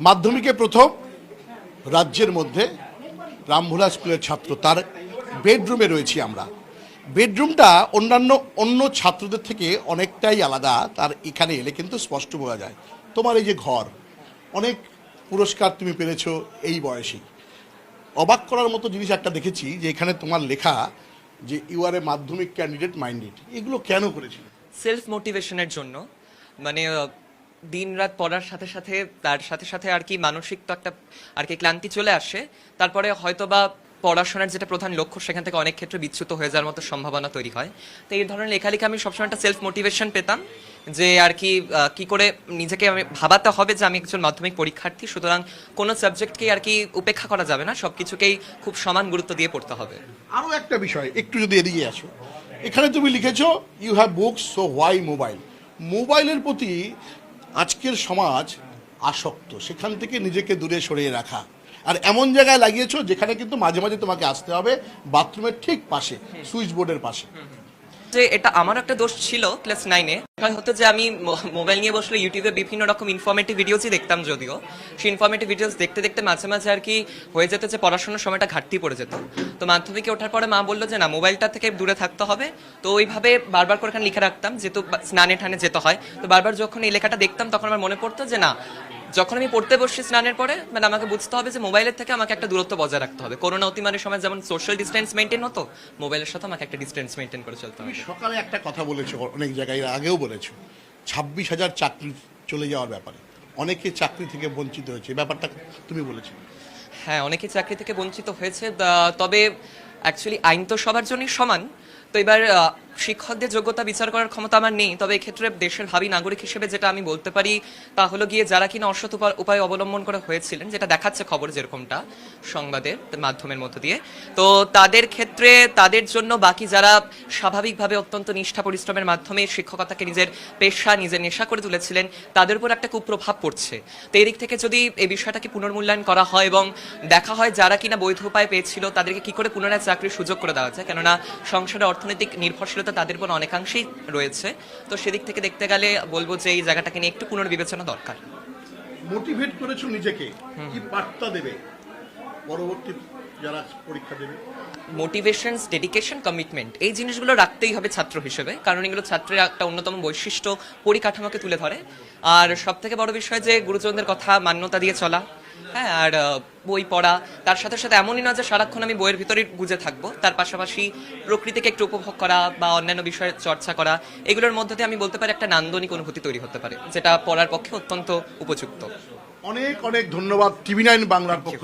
মাধ্যমিকে প্রথম, রাজ্যের মধ্যে রামভোলা স্কুলের ছাত্র। তার বেডরুমে রয়েছি আমরা। বেডরুমটা অন্যান্য অন্য ছাত্রদের থেকে অনেকটাই আলাদা। তার এখানে এলে কিন্তু স্পষ্ট বোঝা যায়। তোমার এই যে ঘর, অনেক পুরস্কার তুমি পেরেছ এই বয়সেই। অবাক করার মতো জিনিস একটা দেখেছি যে এখানে তোমার লেখা যে ইউ আর এ মাধ্যমিক ক্যান্ডিডেট মাইন্ডেড এগুলো কেন করেছিল? সেলফ মোটিভেশনের জন্য। মানে দিন রাত পড়ার সাথে সাথে, তার সাথে সাথে আর কি মানসিক তো একটা, আর কি ক্লান্তি চলে আসে। তারপরে হয়তো বা পড়াশোনার যেটা প্রধান লক্ষ্য, সেখান থেকে অনেক ক্ষেত্রে বিচ্যুত হয়ে যাওয়ার মতো সম্ভাবনা তৈরি হয়। তো এই ধরনের লেখালেখি আমি সবসময় একটা সেলফ মোটিভেশন পেতাম, যে আর কি কি করে নিজেকে আমি ভাবাতে হবে যে আমি একজন মাধ্যমিক পরীক্ষার্থী, সুতরাং কোনো সাবজেক্টকেই আর কি উপেক্ষা করা যাবে না সব কিছুকেই খুব সমান গুরুত্ব দিয়ে পড়তে হবে। আরও একটা বিষয়, একটু যদি এদিকে আসো। এখানে তুমি লিখেছো you have books so why mobile মোবাইলের প্রতি আজকের সমাজ আসক্ত, সেখান থেকে নিজেকে দূরে সরিয়ে রাখা। আর এমন জায়গায় লাগিয়েছো যেখানে কিন্তু মাঝে মাঝে তোমাকে আসতে হবে, বাথরুমের ঠিক পাশে, সুইচ বোর্ডের পাশে। যে এটা আমার একটা দোষ ছিল ক্লাস নাইনে হতো যে আমি মোবাইল নিয়ে বসলে ইউটিউবে বিভিন্ন রকম ইনফরমেটিভ ভিডিওসই দেখতাম যদিও। সেই ইনফরমেটিভ ভিডিওস দেখতে দেখতে মাঝে মাঝে আর কি হয়ে যেত যে পড়াশোনার সময়টা ঘাটতি পড়ে যেত। তো মাধ্যমিকে ওঠার পরে মা বলল যে, না, মোবাইলটা থেকে দূরে থাকতে হবে। তো ওইভাবে বারবার করে এখানে লিখে রাখতাম, যেহেতু স্নানে ঠানে যেতে হয়। তো বারবার যখন এই লেখাটা দেখতাম, তখন আমার মনে পড়তো যে, না যখন আমি পড়তে বসছি স্নানের পরে মানে আমাকে বুঝতে হবে যে মোবাইলের থেকে আমাকে একটা দূরত্ব বজায় রাখতে হবে। করোনা অতিমারের সময় যেমন সোশ্যাল ডিস্টেন্স মেনটেন হতো মোবাইলের সাথে আমাকে একটা ডিস্টেন্স মেনটেন করে চলতে হবে। সকালে একটা কথা বলেছ অনেক জায়গায় আগেও বলেছ ছাব্বিশ হাজার চাকরি চলে যাওয়ার ব্যাপারে। অনেকে চাকরি থেকে বঞ্চিত হয়েছে ব্যাপারটা তুমি বলেছ। হ্যাঁ অনেকেই চাকরি থেকে বঞ্চিত হয়েছে তবে অ্যাকচুয়ালি আইন তো সবার জন্যই সমান। তো এবার শিক্ষকদের যোগ্যতা বিচার করার ক্ষমতা আমার নেই, তবে এক্ষেত্রে দেশের ভাবি নাগরিক হিসেবে যেটা আমি বলতে পারি, তা হলো গিয়ে যারা কিনা অসৎ উপা- উপায় অবলম্বন করে হয়েছিলেন, যেটা দেখাচ্ছে খবর যেরকমটা সংবাদের মাধ্যমের মধ্য দিয়ে। তো তাদের ক্ষেত্রে তাদের জন্য বাকি যারা স্বাভাবিকভাবে অত্যন্ত নিষ্ঠা পরিশ্রমের মাধ্যমে শিক্ষকতাকে নিজের পেশা, নিজের নেশা করে তুলেছিলেন, তাদের উপর একটা কুপ্রভাব পড়ছে। তো এই দিক থেকে যদি এই বিষয়টাকে পুনর্মূল্যায়ন করা হয় এবং দেখা হয় যারা কিনা বৈধ উপায় পেয়েছিল, তাদেরকে কি করে পুনরায় চাকরির সুযোগ করে দেওয়া যায়? কেননা সংসারের অর্থনৈতিক নির্ভরশীলতা তাদের উপর অনেকাংশেই রয়েছে। তো সেদিক থেকে দেখতে গেলে বলব যে এই জায়গাটাকে নিয়ে একটু পুনর্বিবেচনা দরকার। মোটিভেট করেছ নিজেকে? কি বার্তা দেবে? পরবর্তী যারা পরীক্ষা দেবে? মোটিভেশনস ডেডিকেশন কমিটমেন্ট এই জিনিসগুলো রাখতেই হবে ছাত্র হিসেবে। কারণ এগুলো ছাত্রের একটা অন্যতম বৈশিষ্ট্য পরিকাঠামোকে তুলে ধরে। আর সব থেকে বড় বিষয় যে গুরুজনদের কথা মান্যতা দিয়ে চলা হ্যাঁ আর বই পড়া, তার সাথে সাথে এমনই না যে সারাক্ষণ আমি বইয়ের ভিতরে গুজে থাকব। তার পাশাপাশি প্রকৃতিকে একটু উপভোগ করা বা অন্যান্য বিষয়ে চর্চা করা, এগুলোর মধ্যে দিয়ে আমি বলতে পারি একটা নান্দনিক অনুভূতি তৈরি হতে পারে, যেটা পড়ার পক্ষে অত্যন্ত উপযুক্ত। অনেক অনেক ধন্যবাদ টিভি নাইন বাংলার পক্ষ